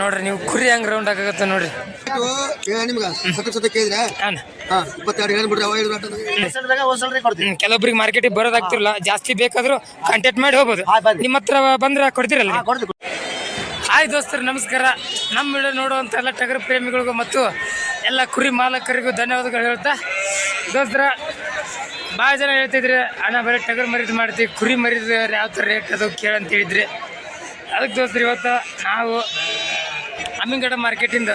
ನೋಡ್ರಿ ನೀವು ಕುರಿ ಹೆಂಗ್ ರೌಂಡ್ ಆಗತ್ತ ನೋಡ್ರಿ ಕೆಲವೊಬ್ರಿಗೆ ಮಾರ್ಕೆಟಿಗೆ ಬರೋದಾಗ್ತಿರಲ್ಲ ಜಾಸ್ತಿ ಬೇಕಾದ್ರೂ ಕಾಂಟ್ಯಾಕ್ಟ್ ಮಾಡಿ ಹೋಗ್ಬೋದು. ನಿಮ್ಮ ಹತ್ರ ಬಂದ್ರೆ ಕೊಡ್ತಿರಲ್ಲ ಹಾಯ್ ದೋಸ್ತರು ನಮಸ್ಕಾರ. ನಮ್ಮ ವಿಡಿಯೋ ನೋಡುವಂಥ ಎಲ್ಲ ಟಗರು ಪ್ರೇಮಿಗಳಿಗೂ ಮತ್ತು ಎಲ್ಲ ಕುರಿ ಮಾಲಕರಿಗೂ ಧನ್ಯವಾದಗಳು ಹೇಳ್ತಾ. ದೋಸ್ತರ ಭಾಳ ಜನ ಹೇಳ್ತಿದ್ರಿ ಅಣ್ಣ ಬರೀ ಟಗರು ಮರಿದು ಮಾಡ್ತೀವಿ ಕುರಿ ಮರಿದು ಯಾವ ಥರ ರೇಟ್ ಅದು ಕೇಳಂತ ಹೇಳಿದ್ರಿ. ಅದಕ್ಕೆ ದೋಸ್ತರು ಇವತ್ತು ನಾವು ಅಮ್ಮಿಂಗಡ ಮಾರ್ಕೆಟಿಂದ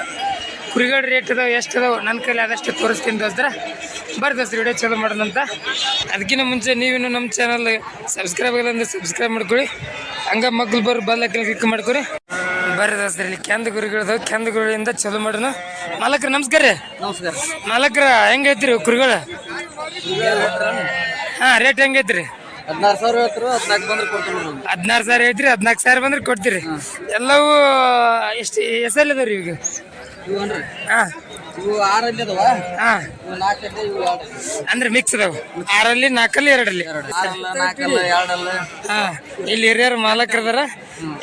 ಕುರಿಗಳ ರೇಟ್ ಅದಾವೆ ಎಷ್ಟು ಅದಾವೆ ನನ್ನ ಕೈಲಿ ಆದಷ್ಟು ತೋರಿಸ್ತೀನಿ ದೋಸ್ತರ. ಬರ್ರಿ ದೋಸ್ತರ ವಿಡಿಯೋ ಚಲೋ ಮಾಡೋಣ ಅಂತ. ಅದಕ್ಕಿಂತ ಮುಂಚೆ ನೀವಿನ್ನು ನಮ್ಮ ಚಾನಲ್ ಸಬ್ಸ್ಕ್ರೈಬ್ ಆಗಿಲ್ಲ ಅಂದ್ರೆ ಸಬ್ಸ್ಕ್ರೈಬ್ ಮಾಡ್ಕೊಳ್ಳಿ. ಹಂಗೆ ಮಗ್ಳು ಬರ್ರಿ ಬಲ್ಲಕ್ಕೆ ಕ್ಲಿಕ್ ಮಾಡ್ಕೊರಿ ಬರ್ರಿ ದೋಸ್ತರ ಇಲ್ಲಿ ಕೆಂದ ಗುರಿಗಳದಾವ ಕೆಂದ ಗುರಿಗಳಿಂದ ಚಲೋ ಮಾಡೋಣ. ಮಾಲಕ್ರ ನಮಸ್ಕಾರ. ರೀ ನಮಸ್ಕಾರ. ಮಾಲಕ್ರ ರೀ ಕುರಿಗಳು? ಹಾಂ ರೇಟ್ ಹೆಂಗೈತ್ರಿ ಹದಿನಾರು ಸಾವಿರ ಹೇಳ್ತಾರೆ ಹದಿನಾಲ್ಕು ಬಂದ್ರೆ ಕೊಡ್ತೀವಿ ಹದಿನಾರು ಸಾವಿರ ಐತ್ರಿ ಹದಿನಾಲ್ಕು ಸಾವಿರ ಬಂದ್ರೆ ಕೊಡ್ತೀರಿ. ಎಲ್ಲವೂ ಎಷ್ಟು ಹೆಸರು ಇದಾವ್ರಿ ಈಗ ಇವು ಅನ್ರಿ ಹಾಂ. ಇವು ಆರಲ್ಲಿ ಅದಾವ? ಹಾಂ. ಇವು ನಾಲ್ಕಲ್ಲಿ ಇವು ಎರಡು ಅಂದ್ರೆ ಮಿಕ್ಸ್ ಅದಾವ. ಆರಲ್ಲಿ ನಾಲ್ಕಲ್ಲಿ ಎರಡಲ್ಲಿ. ಆರಲ್ಲ ನಾಲ್ಕಲ್ಲ ಎರಡಲ್ಲ. ಹಾಂ. ಇಲ್ಲಿ ಹಿರಿಯರು ಮಾಲಕರದಾರ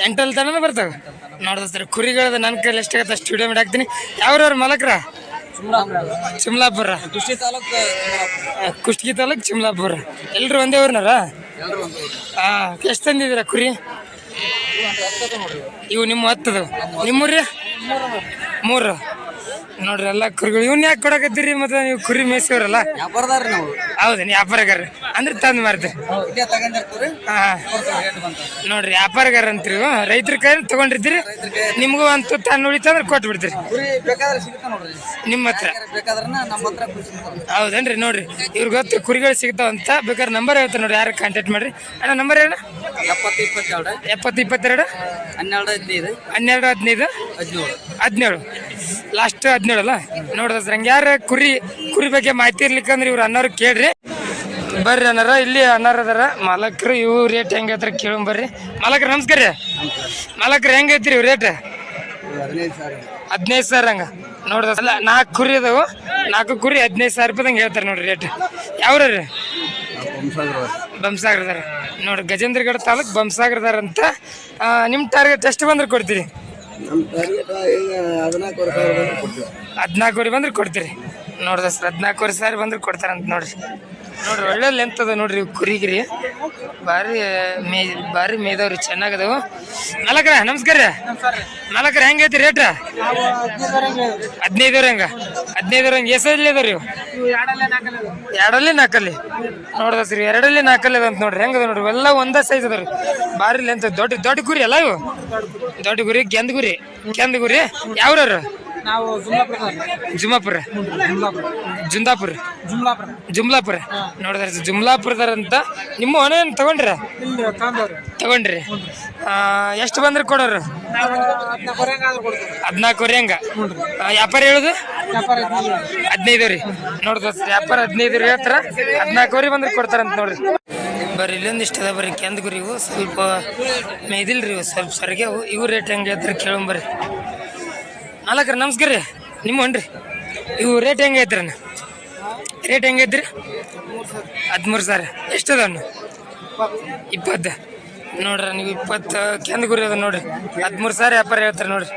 ಎಂಟಲ್ ತನಕ ಬರ್ತಾವ. ನೋಡ್ದ ಸರ್ ಕುರಿಗಳದ ನನ್ನ ಕೈಲಿ ಎಷ್ಟಾಗತ್ತೆ ಅಷ್ಟು ವಿಡಿಯೋ ಮಾಡಿ ಹಾಕ್ತೀನಿ. ಯಾವ್ರವ್ರ ಮಾಲಕರ? ಚಿಮ್ಲಾಪುರ ಕುಷ್ಟಿ ತಾಲೂಕು ಕುಷ್ಟಿ ಕುಷ್ಟಗಿ ತಾಲೂಕ್ ಚಿಮ್ಲಾಪುರ. ಎಲ್ರು ಒಂದೇ ಊರ್ನಾರ ಎಲ್ಲರೂ ಒಂದು ಹಾಂ ಎಷ್ಟು ತಂದಿದ್ದೀರಾ ಕುರಿ? ಇವು ನಿಮ್ಮ ಹತ್ತದು. ನಿಮ್ಮೂರಿ? ಮೂರು. ನೋಡ್ರಿ ಎಲ್ಲ ಕುರಿಗಳು. ಇವ್ನ ಯಾಕೆ ಕೊಡಕತ್ತೀರಿ ಮತ್ತೆ ನೀವು ಕುರಿ ಮೇಯ್ಸೋರಲ್ಲ ವ್ಯಾಪಾರದಾರ ನಾವು. ವ್ಯಾಪಾರಗಾರ ಅಂದ್ರೆ ತಂದು ಮಾರ್ತೆ ಇಲ್ಲೇ ಹಾಂ ನೋಡ್ರಿ ವ್ಯಾಪಾರಗಾರ ಅಂತೀರಿ ರೈತರ ಕೈ ತಗೊಂಡಿರ್ತೀರಿ. ನಿಮಗೂ ಒಂದು ತಾನು ಉಳಿತಂದ್ರೆ ಕೊಟ್ಟು ಬಿಡ್ತೀರಿ ಕುರಿ ಬೇಕಾದ್ರೆ ಸಿಗುತ್ತಾ ನೋಡ್ರಿ? ನಿಮ್ಮ ಹತ್ರ. ಬೇಕಾದ್ರೆ ನಮ್ಮ ಹತ್ರ ಕುರಿ ಸಿಗ್ತಾವೆ ಹೌದೇನ್ರಿ ನೋಡ್ರಿ. ಇವ್ರಿಗೆ ಗೊತ್ತು ಕುರಿಗಳು ಸಿಗ್ತಾವಂತ ಬೇಕಾದ್ರೆ ನಂಬರ್ ಹೇಳ್ತಾರೆ ನೋಡ್ರಿ ಯಾರು ಕಾಂಟ್ಯಾಕ್ಟ್ ಮಾಡ್ರಿ. ಅಣ್ಣ ನಂಬರ್ ಹೇಳ ಎಪ್ಪತ್ತು ಇಪ್ಪತ್ತೆರಡು. ಹನ್ನೆರಡು ಹದಿನೈದು. ಹನ್ನೆರಡು ಹದಿನೈದು? ಹದಿನೇಳು. ಹದಿನೇಳು. ಲಾಸ್ಟ್ ಹದಿನೇಳು ಅಲ್ಲ? ನೋಡ್ರಿ ಸರ್ ಹಂಗೆ ಯಾರು ಕುರಿ ಕುರಿ ಬಗ್ಗೆ ಮಾಹಿತಿ ಇರ್ಲಿಕ್ಕಂದ್ರೆ ಇವ್ರು ಅನ್ನೋರು ಕೇಳ್ರಿ. ಬರ್ರಿ ಅನ್ನಾರ ಇಲ್ಲಿ ಅನ್ನಾರ ಅದಾರ. ಮಾಲಕ್ರು ಇವು ರೇಟ್ ಹೆಂಗೆ ಹೇಳ್ತಾರೆ ಕೇಳೋಣ ಬರ್ರಿ. ಮಾಲಕ್ರ ನಮಸ್ಕಾರ ರೀ. ಮಲಕ್ರ ಹೆಂಗೆ ಐತ್ರಿ ಇವು ರೇಟ್ ಹದಿನೈದು ಸಾವಿರ. ಹಂಗೆ ಸಾವಿರ ಹಂಗ. ನೋಡ್ದ ಅಲ್ಲ ನಾಲ್ಕು ಕುರಿ ಅದಾವು. ನಾಲ್ಕು ಕುರಿ ಹದಿನೈದು ಸಾವಿರ ರೂಪಾಯಿದಂಗೆ ಹೇಳ್ತಾರೆ ನೋಡ್ರಿ ರೇಟ್ ಯಾವ್ರ ರೀ ಬಂಸಾಗರದಾರ ನೋಡಿ ಗಜೇಂದ್ರಗಢ ತಾಲೂಕು ಬಂಸಾಗರದಾರ ಅಂತ ನಿಮ್ಮ ಟಾರ್ಗೆಟ್ ಎಷ್ಟು ಬಂದ್ರೆ ಕೊಡ್ತೀರಿ? ಹದಿನಾಲ್ಕುವರೆ ಬಂದ್ರೆ ಕೊಡ್ತೀರಿ. ನೋಡ್ದ ಸರ್ ಹದಿನಾಲ್ಕುವರೆ ಸಾವಿರ ಬಂದ್ರೆ ಕೊಡ್ತಾರಂತ ನೋಡ್ರಿ. ನೋಡ್ರಿ, ಒಳ್ಳೆ ಲೆಂತ್ ಅದ ನೋಡ್ರಿ ಕುರಿಗಿರಿ. ಭಾರಿ ಮೇ ಭಾರಿ ಮೇದವ್ರಿ, ಚೆನ್ನಾಗದವು. ನಾಲ್ಕರ, ನಮಸ್ಕಾರ. ರೀ ನಾಲ್ಕರ ಹೆಂಗೈತಿ ರೇಟ್ ಹದಿನೈದವ್ರ ಹಂಗ. ಹದಿನೈದವ್ರ ಹಂಗೆ. ಎಸಲ್ಲಿ ಅದಾವ್ರಿ ರೀ ಎರಡಲ್ಲಿ ನಾಲ್ಕಲ್ಲಿ. ನೋಡ್ದ ಸರ್, ಎರಡಲ್ಲಿ ನಾಲ್ಕಲ್ಲಿ ಅದಂತ ನೋಡ್ರಿ. ಹೆಂಗದ ನೋಡ್ರಿ ಎಲ್ಲ ಒಂದೇ ಸೈಜ್ ಅದಾವ್ರಿ. ಭಾರಿ ಲೆಂತ್ ದೊಡ್ಡ ದೊಡ್ಡ ಗುರಿ ಅಲ್ಲ ಇವು? ದೊಡ್ಡ ಗುರಿ ಗೆಂದ್ ಗುರಿ ಕೆಂದ ಗುರಿ ಯಾವ್ರವ್ರು? ನಾವು ಜುಮ್ಲಾಪುರ ಜುಂದಾಪುರ ಜುಮ್ಲಾಪುರ? ಜುಮ್ಲಾಪುರ. ನೋಡಿದ್ರೆ ಜುಮ್ಲಾಪುರದಾರಂತ ನಿಮ್ಮ ಹೊಣೆ ತಗೊಂಡ್ರ? ತಗೊಂಡ್ರಿ. ಎಷ್ಟು ಬಂದ್ರೆ ಕೊಡೋರು? ಹದಿನಾಲ್ಕುವರೆ ಹಂಗ? ವ್ಯಾಪಾರ ಹೇಳುದು? ಹದಿನೈದು ರೀ. ನೋಡ್ದ ವ್ಯಾಪಾರ ಹದಿನೈದು ರೀ ಹೇಳ್ತಾರ. ಹದಿನಾಲ್ಕುವರೆ ಬಂದ್ರೆ ಕೊಡ್ತಾರಂತ ನೋಡ್ರಿ. ಬರ್ರಿ ಇಲ್ಲೊಂದು ಇಷ್ಟ ಅದ ಬರ್ರಿ ಕೆಂದ ಗುರಿ ಇವು. ಸ್ವಲ್ಪ ಮೇದಿಲ್ರಿ ಇವು. ಸ್ವಲ್ಪ ಸರಿಗೆ ಇವು ರೇಟ್ ಹೆಂಗೆ ಹೇಳ್ತಾರೆ ಕೇಳೋಣ ನಾಲ್ಕರ, ನಮಸ್ಕಾರ ರೀ. ನಿಮ್ಮ ಹಣ್ರಿ ಇವು ರೇಟ್ ಹೆಂಗೆ ಐತ್ರಿ ಅಣ್ಣ? ರೇಟ್ ಹೆಂಗೆ ಐತ್ರಿ? ಹದಿಮೂರು ಸಾವಿರ. ಎಷ್ಟು ಅದ ಅಣ್ಣ? ಇಪ್ಪತ್ತು. ನೋಡ್ರಿ ನೀವು ಇಪ್ಪತ್ತು ಕೆಂದ ಗುರಿ ಅದ ನೋಡ್ರಿ. ಹದಿಮೂರು ಸಾವಿರ ವ್ಯಾಪಾರ ಹೇಳ್ತಾರೆ ನೋಡ್ರಿ.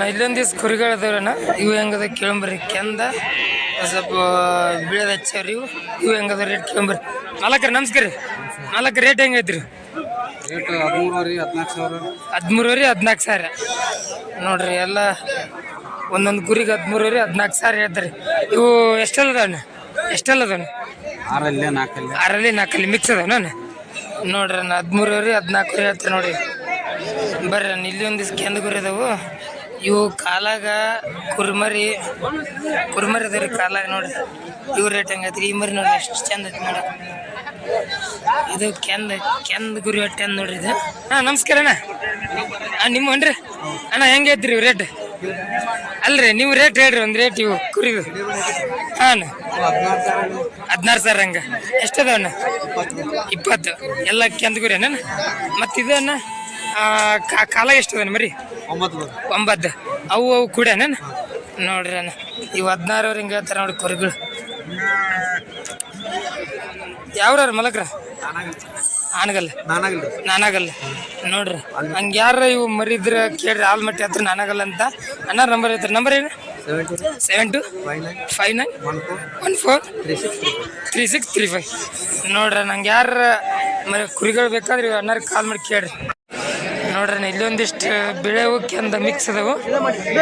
ನಾ ಇಲ್ಲೊಂದು ದಿವ್ಸ ಕುರಿಗಳು ಅದಾವ್ರಣ್ಣ ಇವು ಹೆಂಗದ ಕೇಳಂಬ್ರಿ ಕೆಂದ, ಸ್ವಲ್ಪ, ಬೀಳದ ಹಚ್ಚಾವ್ರಿ ಇವು. ಇವು ಹೆಂಗದ ರೇಟ್ ಕೇಳಂಬ್ರಿ ನಾಲ್ಕರ, ನಮಸ್ಕಾರ ರೀ. ನಾಲ್ಕು ರೇಟ್ ಹೆಂಗೈತ್ರಿ ರೇಟ್ ಹದಿಮೂರುವರೆ ಹದಿನಾಲ್ಕು ಸಾವಿರ? ಹದಿಮೂರುವರೆ ಹದಿನಾಲ್ಕು ಸಾವಿರ. ನೋಡ್ರಿ ಎಲ್ಲ ಒಂದೊಂದು ಗುರಿಗೆ ಹದಿಮೂರುವರೆ ಹದಿನಾಲ್ಕು ಸಾವಿರ ಹೇಳ್ತಾರೆ. ಇವು ಎಷ್ಟೆಲ್ಲ ಅದಾವಣ್ಣ ಎಷ್ಟೆಲ್ಲ ಅದಾವಣ್ಣ ಆರಲ್ಲಿ ನಾಲ್ಕಲ್ಲಿ? ಆರಲ್ಲಿ ನಾಲ್ಕಲ್ಲಿ ಮಿಕ್ಸ್ ಅದಾವಣ್ಣ ನೋಡ್ರಿ ಅಣ್ಣ ಹದಿಮೂರುವರೆ ಹದಿನಾಲ್ಕು ಹೇಳ್ತಾರೆ ನೋಡಿ ಬರ್ರಿ ನಾನು ಇಲ್ಲಿ ಒಂದಿವ್ಸ ಕೆಂದ ಗುರಿ ಅದಾವು. ಇವು ಕಾಲಾಗ ಕುರ್ಮರಿ ಕುರ್ಮರಿ ಅದಾವ್ರಿ ರೀ ಕಾಲಾಗ ನೋಡ್ರಿ. ಇವು ರೇಟ್ ಹೆಂಗೈತ್ರಿ ಈ ಮರಿ ನೋಡ್ರಿ ಎಷ್ಟು ಚಂದ ಐತಿ ನೋಡ ಇದು ಕೆಂದ ಕೆಂದ ಗುರಿ ಹೊಟ್ಟೆ ಅಂದ್ ನೋಡ್ರಿ ಇದು. ಹಾಂ ನಮಸ್ಕಾರ ಅಣ್ಣ. ಹಾಂ ನಿಮ್ಮ ಅಣ್ರಿ ಅಣ್ಣ ಹೆಂಗೈತ್ರಿ ಇವು ರೇಟ್ ಅಲ್ರಿ ನೀವು ರೇಟ್ ಹೇಳ್ರಿ ಒಂದು ರೇಟ್ ಇವು ಕುರಿದು. ಹಾಂ ಹದಿನಾರು ಸಾವಿರ ಹಂಗ. ಎಷ್ಟದ ಅಣ್ಣ? ಇಪ್ಪತ್ತು. ಎಲ್ಲ ಕೆಂದ ಗುರಿ ಅಣ್ಣ. ಮತ್ತು ಇದು ಅಣ್ಣ ಆ, ಕಾ- ಕಾಲ ಎಷ್ಟದ ಮರಿ? ಒಂಬತ್ತು. ಅವು ಅವು ಕೂಡ ಅಣ್ಣ? ನೋಡ್ರಿ ಅಣ್ಣ. ಇವು ಅವ್ರ ಹಿಂಗೆ ಹೇಳ್ತಾರೆ ನೋಡಿ ಕುರಿಗಳು. ಯಾವ್ರ ಮಲಕ್ರ ಆನಗಲ್ಲ ನಾನಾಗಲ್ಲ? ನಾನಾಗಲ್ಲ. ನೋಡ್ರಿ ಹಂಗ ಯಾರ ಇವು ಮರಿದ್ರ ಕೇಳ್ರಿ ಆಲ್ಮಟ್ಟಿ ಹತ್ರ ನಾನಾಗಲ್ಲ ಅಂತ. ಅಣ್ಣ ನಂಬರ್ ಐತ್ರಿ. ನಂಬರ್ ಏನು? Seven two five nine one four three six three five ನೋಡ್ರಿ ನಂಗೆ ಯಾರ ಮರಿ ಕುರಿಗಳು ಬೇಕಾದ್ರೆ ಇವ್ ಅಣ್ಣಾರಿಗೆ ಕಾಲ್ ಮಾಡಿ ಕೇಳ್ರಿ. ನೋಡ್ರಿ ಇಲ್ಲೊಂದಿಷ್ಟು ಬೆಳೆವು ಕೆಂದ ಮಿಕ್ಸ್ ಅದಾವು.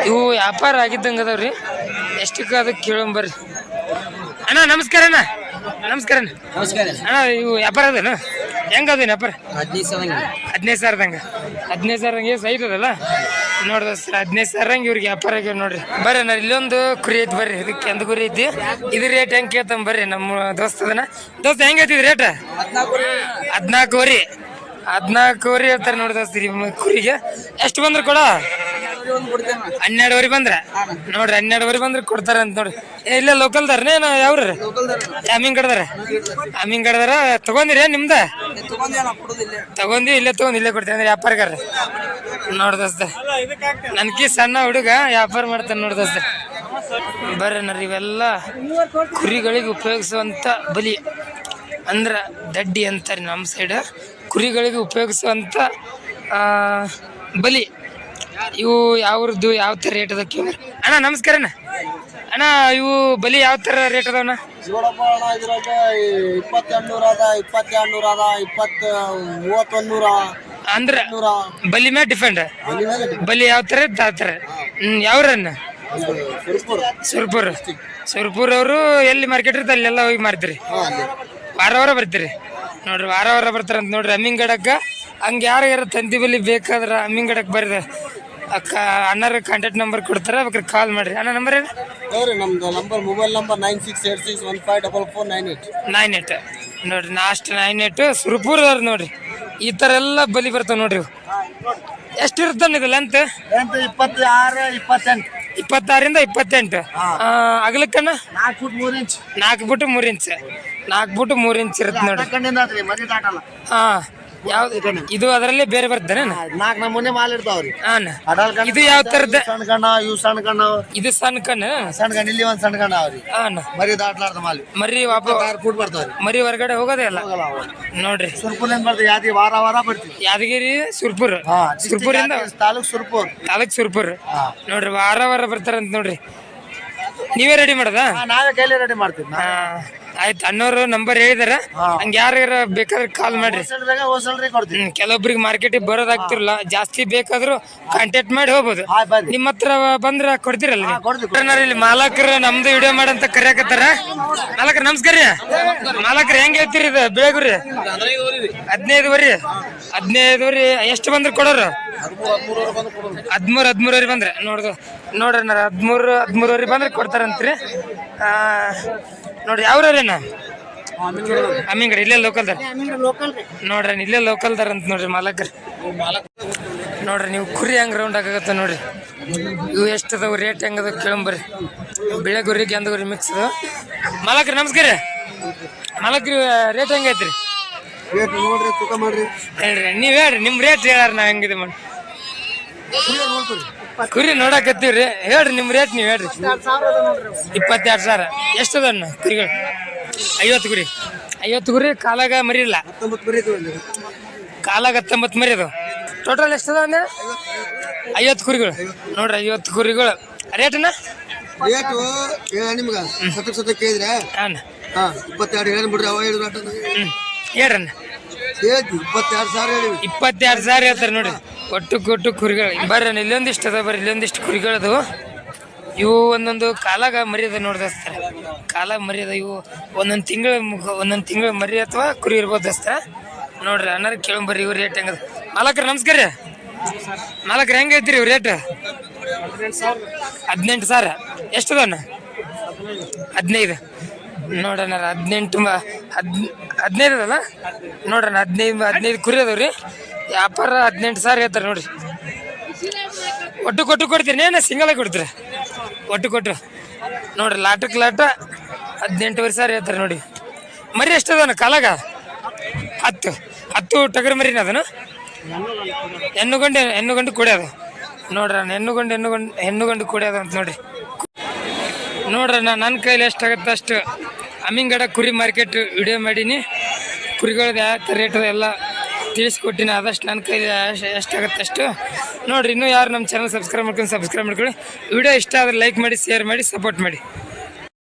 ಇವು ವ್ಯಾಪಾರ ಆಗಿದ್ದಂಗೆ ಅದಾವ್ರಿ. ಎಷ್ಟಕ್ಕೆ ಅದಕ್ಕೆ ಕೇಳಂಬರ್ರಿ ಅಣ್ಣ ನಮಸ್ಕಾರ ಅಣ್ಣ. ನಮಸ್ಕಾರ ಅಣ್ಣ. ನಮಸ್ಕಾರ ಅಣ್ಣ ಇವು ವ್ಯಾಪಾರ ಅದೇನು? ಹೆಂಗೆ ಅದೇನು ವ್ಯಾಪಾರ? ಹದಿನೈದು ಸಾವಿರ ಹದಿನೈದು ಸಾವಿರದಂಗೆ. ಹದಿನೈದು ಸಾವಿರದಂಗೆ ಏಸು ನೋಡಿ ನೋಡ್ದ ಸರ್ ಹದಿನೈದು ಸಾವಿರಂಗೆ ಇವ್ರಿಗೆ ವ್ಯಾಪಾರ ಆಗ್ಯಾವ ನೋಡ್ರಿ. ಬರ್ರಿ ನಾ ಇಲ್ಲೊಂದು ಕುರಿ ಐತಿ ಬರ್ರಿ. ಇದಕ್ಕೆ ಒಂದು ಕುರಿ ಐತಿ. ಇದು ರೇಟ್ ಹೆಂಗೆ ಕೇಳ್ತಾನೆ ಬರ್ರಿ ನಮ್ಮ ದೋಸ್ತ ಅದನ್ನ ದೋಸ್ತ ಹೆಂಗೆ ಐತಿ ರೇಟ್ ಹದಿನಾಲ್ಕುವರೆ. ಹದಿನಾಲ್ಕುವರೆ ಹೇಳ್ತಾರೆ ನೋಡಿ ದೋಸ್ತ ಕುರಿಗೆ. ಎಷ್ಟು ಬಂದ್ರೆ ಕೊಡ? ಹನ್ನೆರಡುವರೆ ಬಂದ್ರೆ? ನೋಡ್ರಿ ಹನ್ನೆರಡುವರೆ ಬಂದ್ರೆ ಕೊಡ್ತಾರ ಅಂತ ನೋಡ್ರಿ. ಏ ಇಲ್ಲೇ ಲೋಕಲ್ದಾರನೇ ನಾ ಯಾವ್ರ ಅಮೀನ್ ಕಡ್ದಾರ ಅಮೀನ್ ಕಡ್ದಾರ ತಗೊಂದಿರ ನಿಮ್ದ? ತಗೊಂಡಿ ಇಲ್ಲೇ. ತಗೊಂಡ್ ಇಲ್ಲೇ ಕೊಡ್ತೀನಿ ಅಂದ್ರೆ ವ್ಯಾಪಾರಗಾರ ನೋಡ್ದಸ್ತ ನನ್ಕಿ ಸಣ್ಣ ಹುಡುಗ ವ್ಯಾಪಾರ ಮಾಡ್ತಾನೆ ನೋಡ್ದಸ್ತ ಬರ್ರಿ ನರಿ ಇವೆಲ್ಲ ಕುರಿಗಳಿಗೆ ಉಪಯೋಗಿಸುವಂತ ಬಲಿ. ಅಂದ್ರ ದಡ್ಡಿ ಅಂತಾರೆ ನಮ್ಮ ಸೈಡ್ ಕುರಿಗಳಿಗೆ ಉಪಯೋಗಿಸುವಂತ ಆ, ಬಲಿ. ಇವು ಯಾವ್ರದ್ದು ಯಾವ ಥರ ರೇಟ್ ಅದ ಕೇಳಿ. ಅಣ್ಣ ನಮಸ್ಕಾರ ಅಣ್ಣ. ಇವು ಬಲಿ ಯಾವ ಥರ ರೇಟ್ ಅದಾವಣ್ಣ ನೋಡಪ್ಪ ಅಣ್ಣ ಇದ್ರಾಗ ಇಪ್ಪತ್ತೆರಡು ನೂರ ಅದ ಇಪ್ಪತ್ತೆರಡು ನೂರ ಅದ ಇಪ್ಪತ್ತು ಮೂವತ್ತೊಂದು ನೂರ ಅಂದ್ರ ನೂರ ಬಲಿ ಮೇಲೆ ಡಿಫೆಂಡ್ ಅಲ್ಲಿ ಮೇಲೆ ಬಲಿ ಯಾವ ಥರ ಇತ್ತು ಆ ಥರ ಹ್ಞೂ ಯಾವ್ರನ್ನ ಒಂದು ಸುರ್ಪುರ್. ಸುರ್ಪುರ್. ಸುರ್ಪುರ್ ಅವರು ಎಲ್ಲಿ ಮಾರ್ಕೆಟ್ ಇರುತ್ತೆ ಅಲ್ಲೆಲ್ಲ ಹೋಗಿ ಮಾರ್ತೀರಿ? ಹಾಂ ಅಲ್ಲಿ. ವಾರ ವಾರ ಬರ್ತೀರಿ? ನೋಡ್ರಿ ವಾರ ವಾರ ಬರ್ತಾರಂತ ನೋಡ್ರಿ ಅಮ್ಮಿಂಗಡಕ್ಕ ಹಂಗೆ ಯಾರಿಗಾರ ತಂತಿ ಬಲಿ ಬೇಕಾದ್ರೆ ಅಮ್ಮಿಂಗಡಕ್ಕೆ ಬರ್ದ ಅಕ್ಕ ಅಣ್ಣರ ಕಾಂಟ್ಯಾಕ್ಟ್ ನಂಬರ್ ಕೊಡ್ತಾರೆ ಬೇಕಾದ್ರೆ ಕಾಲ್ ಮಾಡ್ರಿ. ಅಣ್ಣ ನಂಬರ್ ಏನು? ನೋಡ್ರಿ ನಮ್ದು number mobile number nine six eight six one five double four nine eight nine eight ನೋಡ್ರಿ ಲಾಸ್ಟ್ ನೈನ್ ಏಟ್ ಸುರ್ಪುರ್ ಅವ್ರು ನೋಡ್ರಿ. ಈ ಥರ ಎಲ್ಲ ಬಲಿ ಬರ್ತಾವೆ ನೋಡ್ರಿ ಇವು. ಎಷ್ಟು ಇರುತ್ತೆ ಇದು ಲೆಂತ್ ಎಂಟು ಇಪ್ಪತ್ತಾರು ಇಪ್ಪತ್ತೆಂಟು. ಇಪ್ಪತ್ತಾರಿಂದ ಇಪ್ಪತ್ತೆಂಟು. ಅಗಲಕ್ಕಣ್ಣ ನಾಲ್ಕು ಫುಟ್ ಮೂರು ಇಂಚ್. ನಾಲ್ಕು ಬಿಟ್ಟು ಮೂರು ಇಂಚ್. ನಾಲ್ಕು ಬಿಟ್ಟು ಮೂರು ಇಂಚ್ ಇರುತ್ತೆ ನೋಡ್ರಿ. ಕಣ್ಣಿಂದ ಆತ್ರಿ ಮದಿ ದಾಟಲ್ಲ. ಹಾ. ಯಾವ್ದು ಇದು ಅದರಲ್ಲಿ ಬೇರೆ ಬರ್ತದೆ ನಾಲ್ಕು ನಮೂನೆ ಮಾಲ್ ಇರ್ತಾವ್ರಿ ಇದು ಯಾವ ಥರದ ಸಣ್ಣ ಕಣ್ಣ ಇವು ಸಣ್ಣ ಕಣ್ಣ ಇದು ಸಣ್ಣ ಕಣ್ಣ ಸಣ್ಣ ಕಣ್ಣ ಇಲ್ಲಿ ಒಂದ್ ಸಣ್ಣ ಕಣ್ಣ ಅವ್ರಿ ಮರಿ ದಾಟ್ಲಾರ್ದ ಮಾಲ್. ಮರಿ ವಾಪ ಆರು ಫುಟ್ ಬರ್ತಾವ್ರಿ ಮರಿ ಹೊರಗಡೆ ಹೋಗೋದೇ ಇಲ್ಲ ನೋಡ್ರಿ. ಸುರ್ಪುರ್ ಏನ್ ಯಾದಿ ವಾರ ವಾರ ಬರ್ತೀವಿ. ಯಾದಗಿರಿ ಸುರ್ಪುರ್. ಸುರ್ಪುರ್ ತಾಲೂಕ್ ಸುರ್ಪುರ್. ತಾಲೂಕ್ ಸುರ್ಪುರ್. ನೋಡ್ರಿ ವಾರ ವಾರ ಬರ್ತಾರಂತ ನೋಡ್ರಿ. ನೀವೇ ರೆಡಿ ಮಾಡೋದಾ? ನಾವೇ ಕೈಲಿ ರೆಡಿ ಮಾಡ್ತೀವಿ. ಹಾ. ಆಯ್ತು ಅನ್ನೋರು ನಂಬರ್ ಹೇಳಿದಾರ. ಹಂಗ ಯಾರ್ಯಾರ ಬೇಕಾದ್ರೆ ಕಾಲ್ ಮಾಡ್ರಿ. ಹ್ಮ್ ಕೆಲವೊಬ್ರಿಗೆ ಮಾರ್ಕೆಟಿಗೆ ಬರೋದಾಗ್ತಿರಲ್ಲ ಜಾಸ್ತಿ ಬೇಕಾದ್ರೂ ಕಾಂಟ್ಯಾಕ್ಟ್ ಮಾಡಿ ಹೋಗ್ಬೋದು. ಹಾ ಬರ್ರಿ. ನಿಮ್ಮ ಹತ್ರ ಬಂದ್ರ ಕೊಡ್ತೀರಲ್ಲ ನೀವು? ಕೊಡ್ತೀವಿ ಏನಾರ ಇಲ್ಲಿ ಮಾಲಕರು ನಮ್ದು ವಿಡಿಯೋ ಮಾಡಂತ ಕರ್ಯಾಕತ್ತಾರ? ಮಾಲಕರು ನಮಸ್ಕಾರ ರೀ. ಮಾಲಕರು ಹೆಂಗ್ ಹೇಳ್ತೀರಿ ಇದು ಬೆಳಗುರಿ? ಹದಿನೈದುವರೆ. ಹದಿನೈದುವರೆ ಎಷ್ಟು ಬಂದ್ರೆ ಕೊಡೋರು? ಹದಿಮೂರು ಹದಿಮೂರವರೆ ಬಂದ್ರೆ. ನೋಡ್ದು ನೋಡ್ರಿ ಹದಿಮೂರು ಹದಿಮೂರವರೆ ಬಂದ್ರೆ ಕೊಡ್ತಾರಂತ್ರಿ. ಆ, ನೋಡ್ರಿ ಯಾವ್ರೇನ ಅಮ್ಮಿಂಗ್ರಿ ಇಲ್ಲೇ ಲೋಕಲ್ದಾರ ನೋಡ್ರಿ ಇಲ್ಲೇ ಲೋಕಲ್ದಾರ ಅಂತ ನೋಡ್ರಿ ಮಾಲಕರ್. ನೋಡ್ರಿ ನೀವು ಕುರಿ ಹೆಂಗ್ ರೌಂಡ್ ಆಗತ್ತ ನೋಡ್ರಿ. ಇವು ಎಷ್ಟು ಅದಾವ ರೇಟ್ ಹೆಂಗದ ಕೇಳಂಬರ್ರಿ. ಬಿಳೆ ಗುರಿ ಗೆಂದ ಗುರಿ ಮಿಕ್ಸ್ ಮಾಲಕ್ರಿ ನಮಸ್ಕಾರ. ಮಾಲಕ್ರಿ ರೇಟ್ ಹೆಂಗೈತ್ರಿ ಹೇಳ್ರಿ ನೀವ್ ಹೇಳ್ರಿ ನಿಮ್ ರೇಟ್ ಹೇಳಾರ ನಾ ಹೆಂಗಿದೆ ಮಾಡಿ ಕುರಿ ನೋಡಕತ್ತೀವ್ರಿ. ಹೇಳ್ರಿ ನಿಮ್ ರೇಟ್ ನೀವ್ ಹೇಳ್ರಿ. ಇಪ್ಪತ್ತೆರಡು ಸಾವಿರ ಎಷ್ಟು ಅದನ್ನ ಕುರಿಗಳು? ಐವತ್ತು ಕುರಿ. ಐವತ್ತು ಕುರಿ ಕಾಲಾಗ ಮರಿಲ್ಲ ಕಾಲಾಗ ಹತ್ತೊಂಬತ್ತು ಮರಿ ಅದು ಟೋಟಲ್ ಎಷ್ಟದ ಅದ ಅಂದ್ರೆ ಐವತ್ತು ಕುರಿಗಳು. ನೋಡ್ರಿ ಐವತ್ತು ಕುರಿಗಳು. ರೇಟನ್ನ ರೇಟು ನಿಮ್ಗ ಸತಕ್ ಕೇಳಿದ್ರೆ? ಇಪ್ಪತ್ತೆರಡು ಹೇಳಿ ಬಿಡ್ರಿ ಅವ ಹೇಳಿದ್ರು ಆಟ. ಹ್ಞೂ ಹೇಳ್ರಣ್ಣ ಇಪ್ಪತ್ತೆರಡು ಸಾವಿರ ಇಪ್ಪತ್ತೆರಡು ಸಾವಿರ ಹೇಳ್ತಾರೆ ನೋಡಿ ಒಟ್ಟು ಕೊಟ್ಟು ಕುರಿಗಳು. ಬರ್ರಿ ಇಲ್ಲೊಂದಿಷ್ಟು ಅದ ಬರ್ರಿ ಇಲ್ಲೊಂದಿಷ್ಟು ಕುರಿಗಳದು. ಇವು ಒಂದೊಂದು ಕಾಲಾಗ ಮರಿ ಅದ ನೋಡ್ದಸ್ತಾರೆ ಕಾಲಾಗ ಮರಿ ಅದ ಇವು ಒಂದೊಂದು ತಿಂಗಳ ಒಂದೊಂದು ತಿಂಗಳ ಮರಿ ಅಥವಾ ಕುರಿ ಇರ್ಬೋದು ದಸ್ತ ನೋಡ್ರಿ ಅನ್ನಾರ ಕೇಳಂಬರ್ರಿ ಇವು ರೇಟ್ ಹೆಂಗದ? ಮಾಲಕ್ರ, ನಮಸ್ಕಾರ ರೀ. ಮಾಲಕ್ರ, ಹೆಂಗೆ ಐತ್ರಿ ಇವು ರೇಟ್ ಹದಿನೆಂಟು ಸಾವಿರ. ಎಷ್ಟು ಅದಾವಣ್ಣ ಹದಿನೈದು. ನೋಡೋಣ ಹದಿನೆಂಟು ಹದ್, ಹದಿನೈದು ಅದಲ್ಲ ನೋಡೋಣ ಹದಿನೈದು ಹದಿನೈದು ಕುರಿ ಅದಾವ್ರಿ. ವ್ಯಾಪಾರ ಹದಿನೆಂಟು ಸಾವಿರ ಹೇಳ್ತಾರೆ ನೋಡ್ರಿ. ಒಟ್ಟು ಕೊಟ್ಟು ಕೊಡ್ತೀನಿ ಏನ ಸಿಂಗಲ್ ಕೊಡ್ತೀರಿ. ಒಟ್ಟು ಕೊಟ್ಟು. ನೋಡ್ರಿ, ಲಾಟಕ್ಕೆ ಲಾಟ ಹದಿನೆಂಟುವರೆ ಸಾವಿರ ಹೇಳ್ತಾರೆ ನೋಡಿ. ಮರಿ ಎಷ್ಟು ಅದನ ಕಾಲಾಗ? ಹತ್ತು. ಹತ್ತು ಟಗರ್ ಮರಿನ ಅದನ್ನು ಹೆಣ್ಣು ಗಂಡು ಹೆಣ್ಣು ಗಂಡು ಕುಡಿಯೋದು ನೋಡ್ರಿ ಹೆಣ್ಣು ಗಂಡು ಹೆಣ್ಣು ಗಂಡು ಹೆಣ್ಣು ಗಂಡು ಕುಡಿಯೋದು ಅಂತ ನೋಡ್ರಿ. ನೋಡ್ರಿ ನಾನು ನನ್ನ ಕೈಲಿ ಎಷ್ಟಾಗತ್ತೆ ಅಷ್ಟು. ಅಮ್ಮಿಂಗಡ ಕುರಿ ಮಾರ್ಕೆಟ್ ವಿಡಿಯೋ ಮಾಡೀನಿ. ಕುರಿಗಳದ್ದು ಯಾವ ರೇಟ್ ಎಲ್ಲ ತಿಳಿಸ್ಕೊಟ್ಟಿನಿ, ಆದಷ್ಟು ನನ್ನ ಕೈ ಎಷ್ಟಾಗುತ್ತೆ ಅಷ್ಟು. ನೋಡಿರಿ, ಇನ್ನೂ ಯಾರು ನಮ್ಮ ಚಾನಲ್ ಸಬ್ಸ್ಕ್ರೈಬ್ ಮಾಡ್ಕೊಂಡು ಸಬ್ಸ್ಕ್ರೈಬ್ ಮಾಡ್ಕೊಳ್ಳಿ. ವಿಡಿಯೋ ಇಷ್ಟ ಆದರೆ ಲೈಕ್ ಮಾಡಿ ಶೇರ್ ಮಾಡಿ ಸಪೋರ್ಟ್ ಮಾಡಿ.